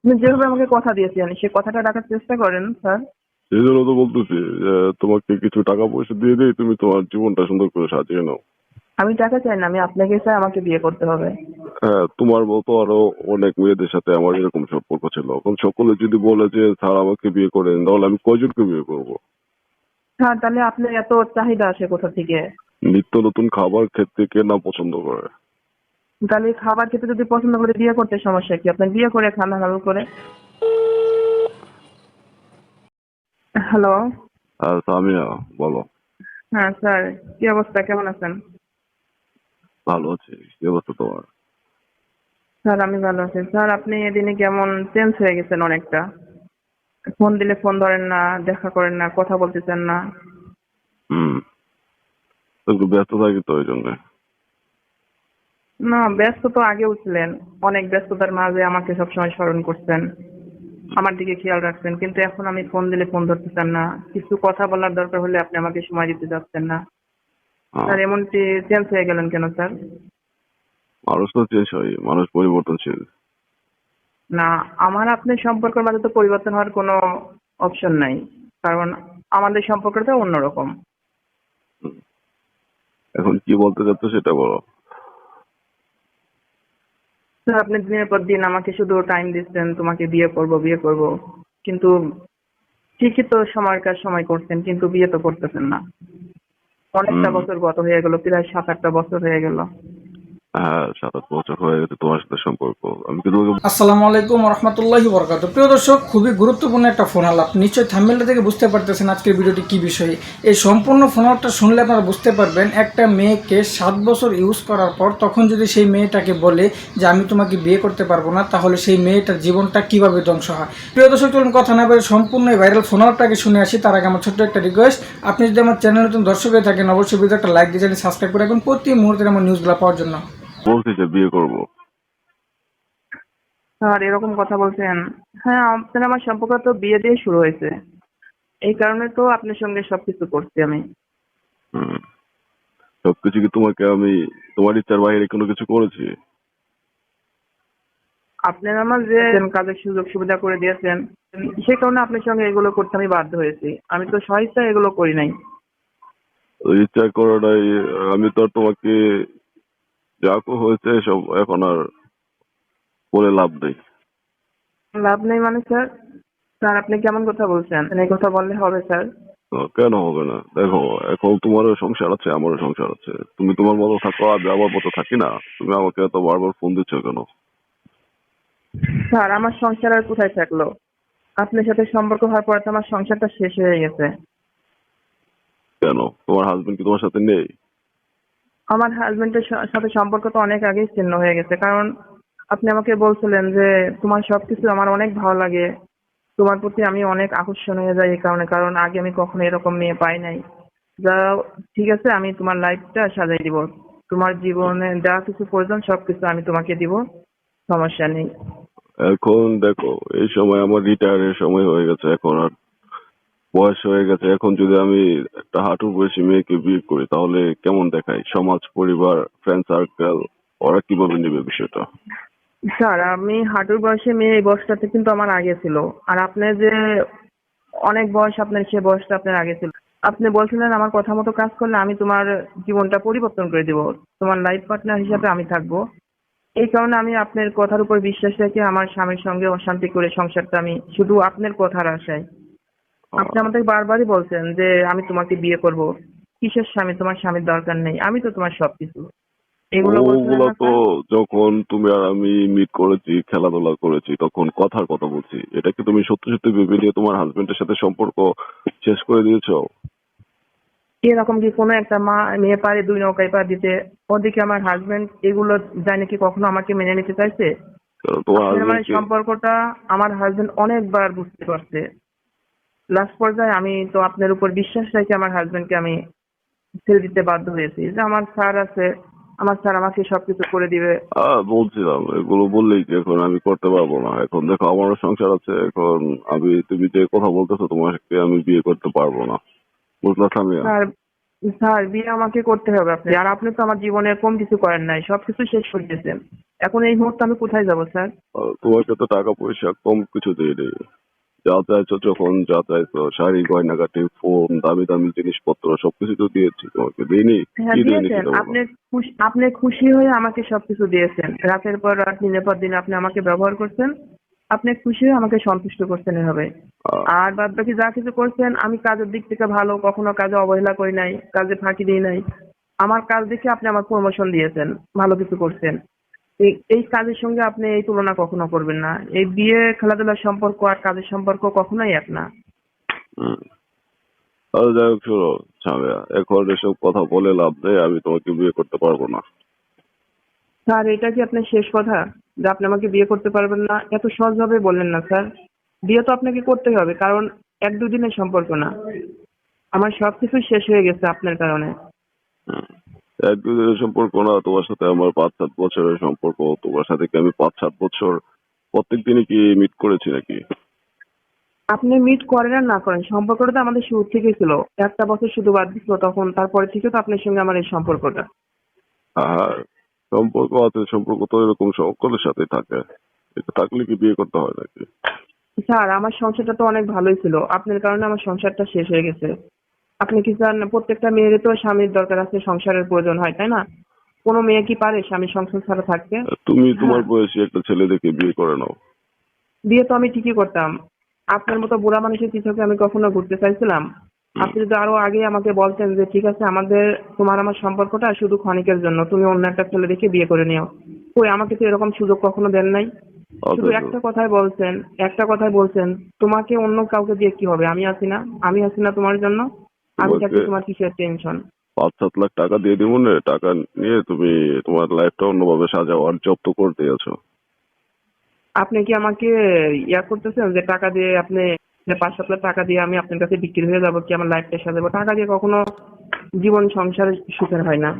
আপনি যেভাবে আমাকে কথা দিয়েছেন সে কথাটা রাখার চেষ্টা করেন স্যার। সেই জন্য তো বলতেছি যে তোমাকে কিছু টাকা পয়সা দিয়ে দিই তুমি তোমার জীবনটা সুন্দর করে সাজিয়ে নাও। আমি টাকা চাই না আমি আপনাকে চাই আমাকে বিয়ে করতে হবে। হ্যাঁ তোমার মতো আরও অনেক মেয়েদের সাথে আমার এরকম সম্পর্ক ছিল। এখন সকলে যদি বলে যে স্যার আমাকে বিয়ে করেন তাহলে আমি কয়জনকে বিয়ে করব? স্যার তাহলে আপনার এত চাহিদা আসে কোথা থেকে? নিত্য নতুন খাবার খেতে কে না পছন্দ করে? তাহলে খাবার খেতে যদি পছন্দ করে বিয়ে করতে সমস্যা কি? আপনার বিয়ে করে খান ভালো করে। হ্যালো হ্যাঁ সামিয়া বলো। হ্যাঁ স্যার কি অবস্থা? কেমন আছেন? ভালো আছি। কি অবস্থা তোমার? স্যার আমি ভালো আছি। স্যার আপনি এদিনে কেমন চেঞ্জ হয়ে গেছেন অনেকটা? ফোন দিলে ফোন ধরেন না দেখা করেন না কথা বলতেছেন না। হুম। একটু ব্যস্ত থাকি তো ওই জন্য। না ব্যস্ত তো আগেও ছিলেন অনেক ব্যস্ততার মাঝে আমাকে সবসময় স্মরণ করছেন। আমার দিকে খেয়াল রাখছেন কিন্তু এখন আমি ফোন দিলে ফোন ধরতেছেন না। কিছু কথা বলার দরকার হলে আপনি আমাকে সময় দিতে যাচ্ছেন না। স্যার এমনটি চেঞ্জ হয়ে গেলেন কেন স্যার? মানুষ তো চেঞ্জ হয় মানুষ পরিবর্তনশীল। না আমার আপনার সম্পর্কের মাঝে তো পরিবর্তন হওয়ার কোনো অপশন নাই কারণ আমাদের সম্পর্কটা অন্যরকম। এখন কি বলতে চাচ্ছ সেটা বলো। স্যার আপনি দিনের পর দিন আমাকে শুধু টাইম দিচ্ছেন তোমাকে বিয়ে করব বিয়ে করব। কিন্তু ঠিকই তো সময়ের কাজ সময় করছেন কিন্তু বিয়ে তো করতেছেন না। অনেকটা বছর গত হয়ে গেল প্রায় সাত আটটা বছর হয়ে গেল। দর্শক, খুবই গুরুত্বপূর্ণ একটা ফোন বুঝতে পারতেছেন আজকের ভিডিওটি কি বিষয়ে। এই সম্পূর্ণ শুনলে আপনারা বুঝতে পারবেন, একটা মেয়েকে সাত বছর ইউজ করার পর তখন যদি সেই মেয়েটাকে বলে যে, আমি তোমাকে বিয়ে করতে পারব না, তাহলে সেই মেয়েটার জীবনটা কীভাবে ধ্বংস হয়? প্রিয় দর্শক, চলুন কথা না বলে সম্পূর্ণ ভাইরাল ফোন আলাপটাকে শুনে আসি। তার আগে আমার ছোট্ট একটা রিকোয়েস্ট আপনি যদি আমার চ্যানেল নতুন দর্শক হয়ে থাকেন, অবশ্যই ভিডিও একটা লাইক দিয়ে সাবস্ক্রাইব করে রাখুন। প্রতি মুহূর্তে আমার নিউজগুলো পাওয়ার জন্য। বলছি যে বিয়ে করব। স্যার এরকম কথা বলছেন। হ্যাঁ আপনার আমার সম্পর্ক তো বিয়ে দিয়ে শুরু হয়েছে। এই কারণে তো আপনার সঙ্গে সবকিছু করছি আমি। সবকিছু কি তোমাকে আমি তোমার ইচ্ছার বাইরে কোনো কিছু করেছি? আপনার আমার যে কাজের সুযোগ সুবিধা করে দিয়েছেন সে কারণে আপনার সঙ্গে এগুলো করতে আমি বাধ্য হয়েছি। আমি তো সহিচ্ছা এগুলো করি নাই। ইচ্ছা করাটাই আমি তো তোমাকে যা হয়েছে সব এখন আর বলে লাভ নেই। লাভ নেই মানে স্যার? স্যার আপনি কেমন কথা বলছেন? এই কথা বললে হবে স্যার। কেন হবে না? দেখো এখন তোমারও সংসার আছে আমারও সংসার আছে। তুমি তোমার মতো থাকো আমি আমার মতো থাকি না। তুমি আমাকে এত বারবার ফোন দিচ্ছ কেন? স্যার আমার সংসার আর কোথায় থাকল? আপনার সাথে সম্পর্ক হওয়ার পরে তো আমার সংসারটা শেষ হয়ে গেছে। কেন? তোমার হাজবেন্ড কি তোমার সাথে নেই? আমার হাজবেন্ডের সাথে সম্পর্ক তো অনেক আগেই ছিন্ন হয়ে গেছে। কারণ আপনি আমাকে বলছিলেন যে, তোমার সবকিছু আমার অনেক ভালো লাগে। তোমার প্রতি আমি অনেক আকর্ষণ হয়ে যাই এই কারণে। কারণ আগে আমি কখনো এরকম মেয়ে পাই নাই। যা ঠিক আছে, আমি তোমার লাইফটা সাজাই দিব। তোমার জীবনে যা কিছু প্রয়োজন, সবকিছু আমি তোমাকে দিব। সমস্যা নেই। এখন দেখো, এই সময় আমার রিটায়ারের সময় হয়ে গেছে। এখন আর বয়স হয়ে গেছে, এখন যদি আমি একটা হাঁটুর বয়সী মেয়েকে বিয়ে করি, তাহলে কেমন দেখায়? সমাজ, পরিবার ফ্রেন্ড সার্কেল ওরা কীভাবে নেবে বিষয়টা? স্যার, আমি হাঁটুর বয়সে মেয়ে এই বয়সটাতে কিন্তু আমার আগে ছিল। আর আপনি যে অনেক বয়স আপনার, সে বয়সটা আপনার আগে ছিল। আপনি বলছিলেন আমার কথা মতো কাজ করলে আমি তোমার জীবনটা পরিবর্তন করে দিব। তোমার লাইফ পার্টনার হিসাবে আমি থাকব। এই কারণে আমি আপনার কথার উপর বিশ্বাস রেখে আমার স্বামীর সঙ্গে অশান্তি করে সংসারটা আমি শুধু আপনার কথার আশায় আপনি আমাদের বারবারই বলছেন যে আমি তোমাকে বিয়ে করব। কিসের স্বামী? তোমার স্বামীর দরকার নেই। আমি তো তোমার সবকিছু। এগুলো তো যখন তুমি আর আমি মিট করেছি খেলাধুলা করেছি তখন কথার কথা বলছি। এটা কি তুমি সত্যি সত্যি ভেবে নিয়ে তোমার হাজবেন্ডের সাথে সম্পর্ক শেষ করে দিয়েছ? এরকম কি কোনো একটা মা মেয়ে পারে দুই নৌকায় পা দিতে? ওদিকে আমার হাজবেন্ড এগুলো জানে কি কখনো আমাকে মেনে নিতে চাইছে? হাজবেন্ড সম্পর্কটা আমার হাজবেন্ড অনেকবার বুঝতে পারছে। লাস্ট পর্যায়ে আমি তো আপনার উপর বিশ্বাস রেখে আমার হাজবেন্ডকে আমি ছেড়ে দিতে বাধ্য হয়েছি। যে আমার স্যার আছে আমার স্যার আমাকে সবকিছু করে দিবে। বলছিলাম এগুলো বললেই কি এখন আমি করতে পারব না? এখন দেখো আমারও সংসার আছে এখন আমি তুমি যে কথা বলতেছো তোমাকে আমি বিয়ে করতে পারব না। বুঝলা সামিয়া? স্যার স্যার বিয়ে আমাকে করতে হবে আপনি আর আপনি তো আমার জীবনে কম কিছু করেন নাই সবকিছু শেষ করে দিয়েছেন। এখন এই মুহূর্তে আমি কোথায় যাব স্যার? তোমাকে তো টাকা পয়সা কম কিছু দিয়ে নেই যা চাইছো যখন যা চাইছো শাড়ি গয়নাগাটি ফোন দামি দামি জিনিসপত্র সবকিছু তো দিয়েছি তোমাকে। দিইনি? হ্যাঁ কি দিইনি? আপনি আপনি খুশি হয়ে আমাকে সবকিছু দিয়েছেন। রাতের পর রাত দিনের পর দিন আপনি আমাকে ব্যবহার করছেন। আপনি খুশি হয়ে আমাকে সন্তুষ্ট করছেন এভাবে। আর বাদ বাকি যা কিছু করছেন আমি কাজের দিক থেকে ভালো কখনো কাজে অবহেলা করি নাই কাজে ফাঁকি দিই নাই। আমার কাজ দেখে আপনি আমার প্রমোশন দিয়েছেন ভালো কিছু করছেন। এই এই কাজের সঙ্গে আপনি এই তুলনা কখনো করবেন না। এই বিয়ে খেলাধুলার সম্পর্ক আর কাজের সম্পর্ক কখনোই এক না। যাই হোক শোনো স্বামীয়া এখন এসব কথা বলে লাভ নেই আমি তোমাকে বিয়ে করতে পারব না। স্যার এটা কি আপনার শেষ কথা? যে আপনি আমাকে বিয়ে করতে পারবেন না? এত সহজভাবে বললেন না স্যার। বিয়ে তো আপনাকে করতেই হবে কারণ এক দুদিনের সম্পর্ক না। আমার সবকিছু শেষ হয়ে গেছে আপনার কারণে। এক দুদিনের সম্পর্ক না তোমার সাথে আমার পাঁচ সাত বছরের সম্পর্ক তোমার সাথে কি আমি পাঁচ সাত বছর প্রত্যেক দিনই কি মিট করেছি নাকি? আপনি মিট করেন আর না করেন সম্পর্কটা তো আমাদের শুরু থেকে ছিল। একটা বছর শুধু বাদ দিছিল তখন তারপরে থেকে তো আপনার সঙ্গে আমার এই সম্পর্কটা। আর সম্পর্ক আছে সম্পর্ক তো এরকম সকলের সাথে থাকে। এটা থাকলে কি বিয়ে করতে হয় নাকি? স্যার আমার সংসারটা তো অনেক ভালোই ছিল। আপনার কারণে আমার সংসারটা শেষ হয়ে গেছে। আপনি কি চান প্রত্যেকটা মেয়েরই তো স্বামীর দরকার আছে সংসারের প্রয়োজন হয় তাই না? কোনো মেয়ে কি পারে স্বামীর সংসার ছাড়া থাকতে? তুমি তোমার হ্যাঁ। বয়সী একটা ছেলে দেখে বিয়ে করে নাও। বিয়ে তো আমি ঠিকই করতাম। আপনার মতো বুড়া মানুষের পিছনে আমি কখনো ঘুরতে চাইছিলাম। আপনি যদি আরও আগে আমাকে বলতেন যে ঠিক আছে আমাদের তোমার আমার সম্পর্কটা শুধু ক্ষণিকের জন্য তুমি অন্য একটা ছেলে দেখে বিয়ে করে নিও। কই আমাকে তো এরকম সুযোগ কখনো দেন নাই? শুধু একটা কথাই বলছেন একটা কথাই বলছেন তোমাকে অন্য কাউকে দিয়ে কি হবে? আমি আছি না আমি আছি না তোমার জন্য। আমি থাকতে তোমার কিসের টেনশন পাঁচ সাত লাখ টাকা দিয়ে দিব না টাকা নিয়ে তুমি তোমার লাইফটা অন্যভাবে সাজাও আর জব তো করতে আছো। আপনি কি আমাকে ইয়া করতেছেন যে টাকা দিয়ে আপনি পাঁচ সাত লাখ টাকা দিয়ে আমি আপনার কাছে বিক্রি হয়ে যাব কি আমার লাইফটা সাজাবো? টাকা দিয়ে কখনো জীবন সংসার সুখের হয় না।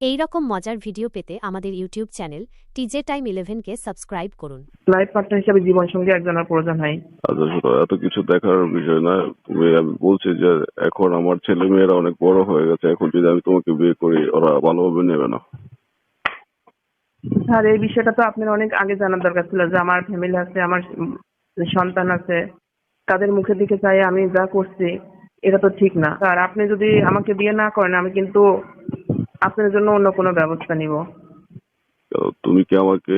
এই রকম মজার ভিডিও পেতে আমাদের ইউটিউব চ্যানেল টিজে টাইম ইলেভেনকে সাবস্ক্রাইব করুন। লাইফ পার্টনার হিসাবে জীবন সঙ্গী একজনের প্রয়োজন হয় এত কিছু দেখার বিষয় না। তুমি আমি বলছি যে এখন আমার ছেলে মেয়েরা অনেক বড় হয়ে গেছে। এখন যদি আমি তোমাকে বিয়ে করি ওরা ভালোভাবে নেবে না। স্যার এই বিষয়টা তো আপনার অনেক আগে জানার দরকার ছিল যে আমার ফ্যামিলি আছে আমার সন্তান আছে। তাদের মুখের দিকে চাই আমি যা করছি এটা তো ঠিক না। স্যার আপনি যদি আমাকে বিয়ে না করেন আমি কিন্তু আপনার জন্য অন্য কোনো ব্যবস্থা নিব? তুমি কি আমাকে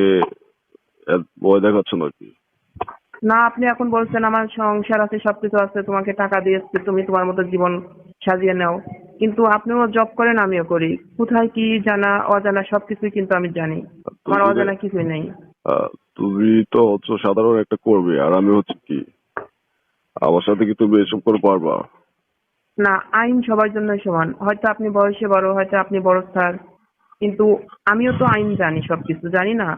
ভয় দেখাচ্ছ নাকি? না আপনি এখন বলছেন আমার সংসার আছে সবকিছু আছে তোমাকে টাকা দিয়েছি তুমি তোমার মতো জীবন সাজিয়ে নাও। কিন্তু আপনিও জব করেন আমিও করি। কোথায় কি জানা অজানা সবকিছুই কিন্তু আমি জানি। আমার অজানা কিছুই নেই। তুমি তো হচ্ছে সাধারণ একটা করবে আর আমি হচ্ছে কি? আমার সাথে কি তুমি এসব করে পারবা? না আইন সবার জন্য সমান। হয়তো আপনি বয়সে বড় হয়তো আপনি বড় স্যার কিন্তু আমিও তো আইন জানি সবকিছু জানি না?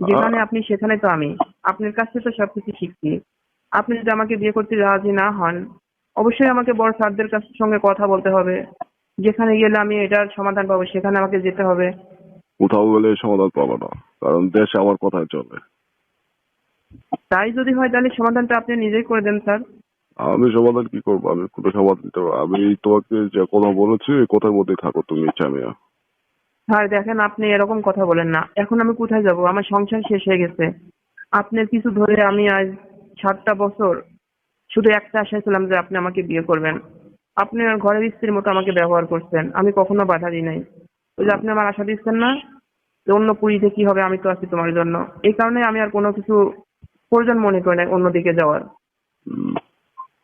যেখানে আপনি সেখানে তো আমি। আপনার কাছ থেকে তো সবকিছু শিখছি আপনি যদি আমাকে বিয়ে করতে রাজি না হন অবশ্যই আমাকে বড় স্যারদের কাছ সঙ্গে কথা বলতে হবে। যেখানে গেলে আমি এটার সমাধান পাবো সেখানে আমাকে যেতে হবে। কোথাও গেলে সমাধান পাবো না কারণ দেশ আমার কথায় চলে। তাই যদি হয় তাহলে সমাধানটা আপনি নিজেই করে দেন স্যার। আমি সমাধান কি করব? আমি কোনো সমাধান দিতে আমি তোমাকে যে কথা বলেছি এই কথার মধ্যে থাকো তুমি চামিয়া স্যার দেখেন আপনি এরকম কথা বলেন না। এখন আমি কোথায় যাব? আমার সংসার শেষ হয়ে গেছে। আপনার কিছু ধরে আমি আজ সাতটা বছর শুধু একটা আশায় ছিলাম যে আপনি আমাকে বিয়ে করবেন। আপনি আর ঘরের স্ত্রীর মতো আমাকে ব্যবহার করছেন। আমি কখনো বাধা দিই নাই। ওই যে আপনি আমার আশা দিচ্ছেন না যে অন্য পুরীতে কি হবে আমি তো আছি তোমার জন্য। এই কারণে আমি আর কোনো কিছু প্রয়োজন মনে করি না অন্যদিকে যাওয়ার।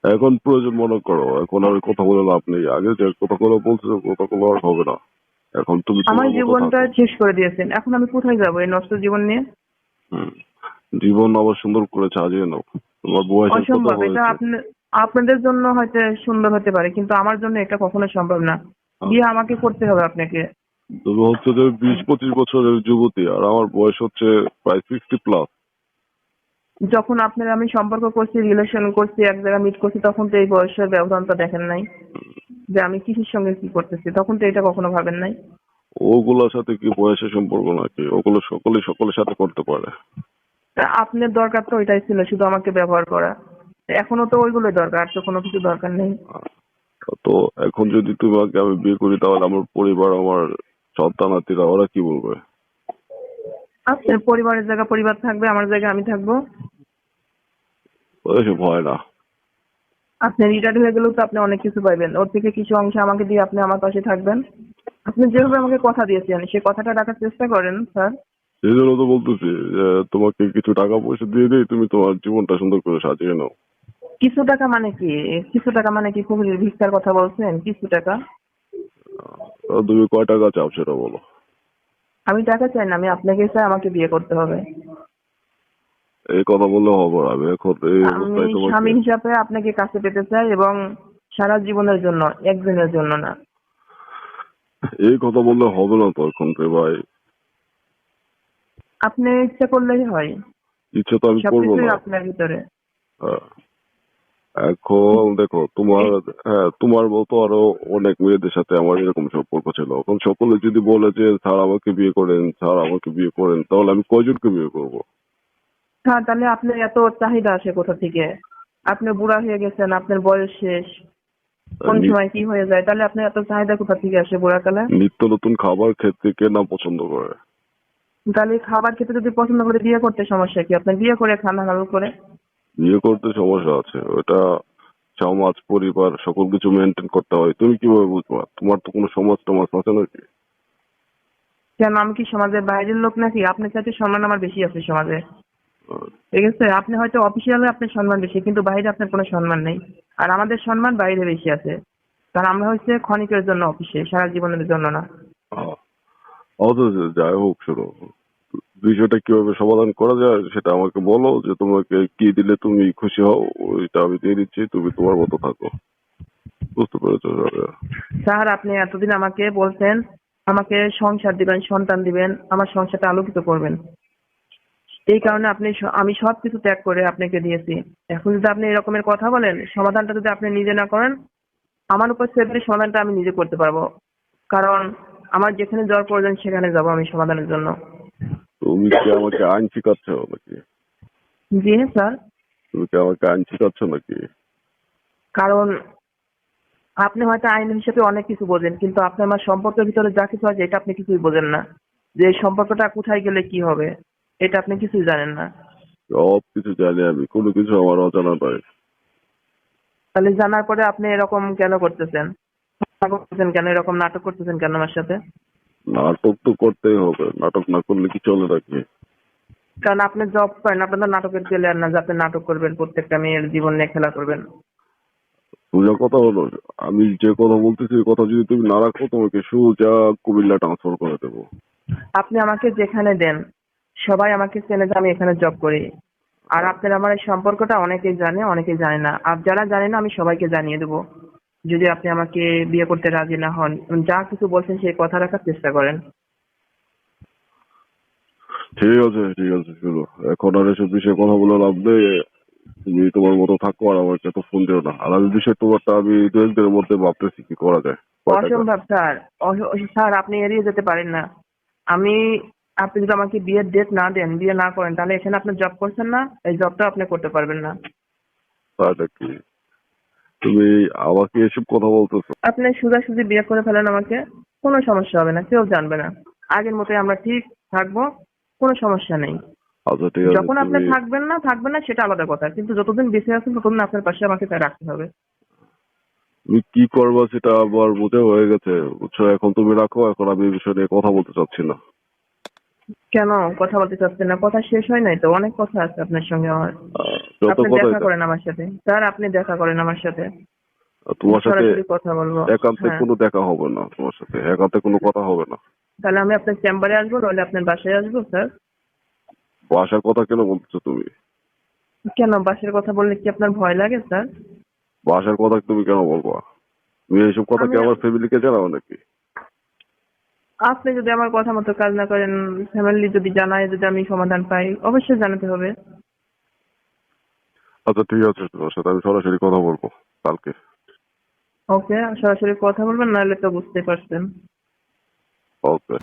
এখন প্রয়োজন মনে করো এখন আর কথা বলে লাভ নেই। আগে যে কথাগুলো বলছো কথাগুলো আর হবে না। এখন তুমি আমার জীবনটা শেষ করে দিয়েছেন। এখন আমি কোথায় যাব এই নষ্ট জীবন নিয়ে? জীবন আবার সুন্দর করে সাজিয়ে নাও তোমার বয়সের কথা অসম্ভব। এটা আপনাদের জন্য হয়তো সুন্দর হতে পারে কিন্তু আমার জন্য এটা কখনো সম্ভব না। বিয়ে আমাকে করতে হবে আপনাকে। তুমি হচ্ছে যে বিশ পঁচিশ বছরের যুবতী আর আমার বয়স হচ্ছে প্রায় সিক্সটি প্লাস যখন আপনার আমি সম্পর্ক করছি রিলেশন করছি এক জায়গায় মিট করছি তখন তো এই বয়সের ব্যবধানটা দেখেন নাই। যে আমি কিসের সঙ্গে কি করতেছি তখন তো এটা কখনো ভাবেন নাই। ওগুলোর সাথে কি বয়সের সম্পর্ক নাকি? ওগুলো সকলে সকলের সাথে করতে পারে। আপনার দরকার তো ওইটাই ছিল শুধু আমাকে ব্যবহার করা। এখনও তো ওইগুলোই দরকার আর তো কোনো কিছু দরকার নেই। তো এখন যদি তোমাকে আমি বিয়ে করি তাহলে আমার পরিবার আমার সন্তানাতিরা ওরা কি বলবে? আপনার পরিবারের জায়গা পরিবার থাকবে আমার জায়গায় আমি থাকব। ওইসব হয় না। আপনি রিটায়ার্ড হয়ে গেলেও তো আপনি অনেক কিছু পাইবেন। ওর থেকে কিছু অংশ আমাকে দিয়ে আপনি আমার পাশে থাকবেন। আপনি যেভাবে আমাকে কথা দিয়েছেন সেই কথাটা রাখার চেষ্টা করেন স্যার। সেই জন্য তো বলতেছি যে তোমাকে কিছু টাকা পয়সা দিয়ে দিই তুমি তোমার জীবনটা সুন্দর করে সাজিয়ে নাও। কিছু টাকা মানে কি? কিছু টাকা মানে কি কুমিরের ভিক্ষার কথা বলছেন? কিছু টাকা? তুমি কয় টাকা চাও সেটা বলো। আমি টাকা চাই না আমি আপনাকে চাই আমাকে বিয়ে করতে হবে। এই কথা বললে হবে না। আমি এখন এই আমি স্বামী তোমাকে হিসাবে আপনাকে কাছে পেতে চাই এবং সারা জীবনের জন্য একদিনের জন্য না। এই কথা বললে হবে না তো এখন রে ভাই। আপনি ইচ্ছা করলেই হয়। ইচ্ছে তো আমি করব না। আপনার ভিতরে। হ্যাঁ। এখন দেখো তোমার হ্যাঁ তোমার মতো আরও অনেক মেয়েদের সাথে আমার এরকম সম্পর্ক ছিল। এখন সকলে যদি বলে যে স্যার আমাকে বিয়ে করেন স্যার আমাকে বিয়ে করেন তাহলে আমি কয়জনকে বিয়ে করব? হ্যাঁ তাহলে আপনার এত চাহিদা আসে কোথা থেকে? আপনি বুড়া হয়ে গেছেন আপনার বয়স শেষ। কোন সময় কি হয়ে যায়? তাহলে আপনার এত চাহিদা কোথা থেকে আসে বুড়াকালে নিত্য নতুন খাবার খেতে কে না পছন্দ করে? তাহলে খাবার খেতে যদি পছন্দ করে বিয়ে করতে সমস্যা কি? আপনার বিয়ে করে খানা ভালো করে বিয়ে করতে সমস্যা আছে। ওটা সমাজ পরিবার সকল কিছু মেনটেন করতে হয়। তুমি কীভাবে বুঝবা? তোমার তো কোনো সমাজ টমাজ আছে নাকি? কেন আমি কি সমাজের বাইরের লোক নাকি? আপনার চাইতে সম্মান আমার বেশি আছে সমাজে। ঠিক আছে আপনি হয়তো অফিসিয়ালে আপনার সম্মান বেশি কিন্তু বাইরে আপনার কোনো সম্মান নেই। আর আমাদের সম্মান বাইরে বেশি আছে। কারণ আমরা হচ্ছে ক্ষণিকের জন্য অফিসে সারা জীবনের জন্য না। অথচ যাই হোক শোনো বিষয়টা কীভাবে সমাধান করা যায় সেটা আমাকে বলো যে তোমাকে কি দিলে তুমি খুশি হও ওইটা আমি দিয়ে দিচ্ছি তুমি তোমার মতো থাকো। বুঝতে পেরেছ? স্যার আপনি এতদিন আমাকে বলছেন আমাকে সংসার দিবেন সন্তান দিবেন আমার সংসারটা আলোকিত করবেন। এই কারণে আপনি আমি সব কিছু ত্যাগ করে আপনাকে দিয়েছি। এখন যদি আপনি এরকমের কথা বলেন সমাধানটা যদি আপনি নিজে না করেন আমার উপর সেভের সমাধানটা আমি নিজে করতে পারব। কারণ আমার যেখানে যাওয়ার প্রয়োজন সেখানে যাব আমি সমাধানের জন্য। তুমি কি আমাকে আইন শিখাচ্ছ নাকি? জি স্যার। তুমি কি আমাকে আইন শিখাচ্ছ নাকি? কারণ আপনি হয়তো আইন হিসেবে অনেক কিছু বোঝেন কিন্তু আপনি আমার সম্পর্কের ভিতরে যা কিছু আছে এটা আপনি কিছুই বোঝেন না। যে সম্পর্কটা কোথায় গেলে কি হবে? এটা আপনি কিছুই জানেন না। সব কিছু জানি আমি কোনো কিছু আমার অজানা নয়। তাহলে জানার পরে আপনি এরকম কেন করতেছেন? করতেছেন কেন? এরকম নাটক করতেছেন কেন আমার সাথে? নাটক তো করতেই হবে নাটক না করলে কি চলে নাকি? কারণ আপনি জব করেন আপনি তো নাটকের প্লেয়ার না যে আপনি নাটক করবেন প্রত্যেকটা মেয়ের জীবন নিয়ে খেলা করবেন। সোজা কথা হলো আমি যে কথা বলতেছি কথা যদি তুমি না রাখো তোমাকে সোজা কুমিল্লা ট্রান্সফার করে দেবো। আপনি আমাকে যেখানে দেন সবাই আমাকে চেনে যে আমি এখানে জব করি। আর আপনার আমার এই সম্পর্কটা অনেকেই জানে অনেকেই জানে না। আর যারা জানে না আমি সবাইকে জানিয়ে দেবো। যদি আপনি আমাকে বিয়ে করতে রাজি না হন যা কিছু বলছেন সেই কথা রাখার চেষ্টা করেন। ঠিক আছে ঠিক আছে শুনো। এখন আর এসব বিষয়ে কথা বলে লাভ নেই। তুমি তোমার মতো থাকো আর আমাকে তো ফোন দিও না। আর আমি বিষয় তোমারটা আমি দু একদিনের মধ্যে ভাবতেছি কি করা যায়। অসম্ভব স্যার। স্যার আপনি এড়িয়ে যেতে পারেন না। আমি আপনি যদি আমাকে বিয়ের ডেট না দেন বিয়ে না করেন তাহলে এখানে আপনি জব করছেন না এই জবটা আপনি করতে পারবেন না। তাহলে কি? তুমি আমাকে এসব কথা বলতেছো? আপনি সোজাসুজি বিয়ে করে ফেলেন আমাকে কোনো সমস্যা হবে না কেউ জানবে না। আগের মতোই আমরা ঠিক থাকব কোনো সমস্যা নেই। আচ্ছা ঠিক আছে যখন আপনি তুমি থাকবেন না থাকবেন না সেটা আলাদা কথা। কিন্তু যতদিন বেঁচে আছেন ততদিন আপনার পাশে আমাকে তা রাখতে হবে। তুমি কি করবা সেটা আবার বুঝে হয়ে গেছে বুঝছ? এখন তুমি রাখো এখন আমি এই বিষয় নিয়ে কথা বলতে চাচ্ছি না। কেন কথা বলতে চাচ্ছেন না? কথা শেষ হয় নাই তো? অনেক কথা আছে আপনার সঙ্গে আমার। আপনি দেখা করেন আমার সাথে। স্যার আপনি দেখা করেন আমার সাথে। তোমার সাথে কথা বলব। একান্তে হ্যাঁ। কোনো দেখা হবে না তোমার সাথে। একান্তে কোনো কথা হবে না। তাহলে আমি আপনার চেম্বারে আসব নাহলে আপনার বাসায় আসব স্যার। বাসার কথা কেন বলতেছো তুমি? কেন? বাসার কথা বললে কি আপনার ভয় লাগে স্যার? বাসার কথা তুমি কেন বলবা? তুমি এইসব কথা কি আমি- আমার ফ্যামিলিকে জানাও নাকি? আপনি যদি আমার কথা মতো কাজ না করেন ফ্যামিলি যদি জানায় যদি আমি সমাধান পাই অবশ্যই জানাতে হবে। আচ্ছা ঠিক আছে তোমার সাথে আমি সরাসরি কথা বলব কালকে। ওকে সরাসরি কথা বলবেন নাহলে তো বুঝতে পারছেন। ওকে।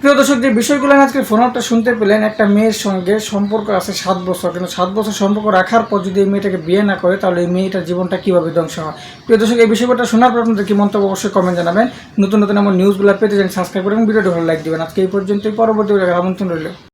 প্রিয় দর্শক, যে বিষয়গুলো আজকে ফোন আপটা শুনতে পেলেন, একটা মেয়ের সঙ্গে সম্পর্ক আছে সাত বছর। কিন্তু সাত বছর সম্পর্ক রাখার পর যদি এই মেয়েটাকে বিয়ে না করে, তাহলে এই মেয়েটার জীবনটা কীভাবে ধ্বংস হয়? প্রিয় দর্শক, এই বিষয়টা শোনার পর আপনাদের কি মন্তব্য অবশ্যই কমেন্ট জানাবেন। নতুন নতুন আমার নিউজগুলো পেতে যান সাবস্ক্রাইব করবেন ভিডিওটি ভালো লাইক দেবেন আজকে এই পর্যন্তই, পরবর্তী আমন্ত্রণ রইল।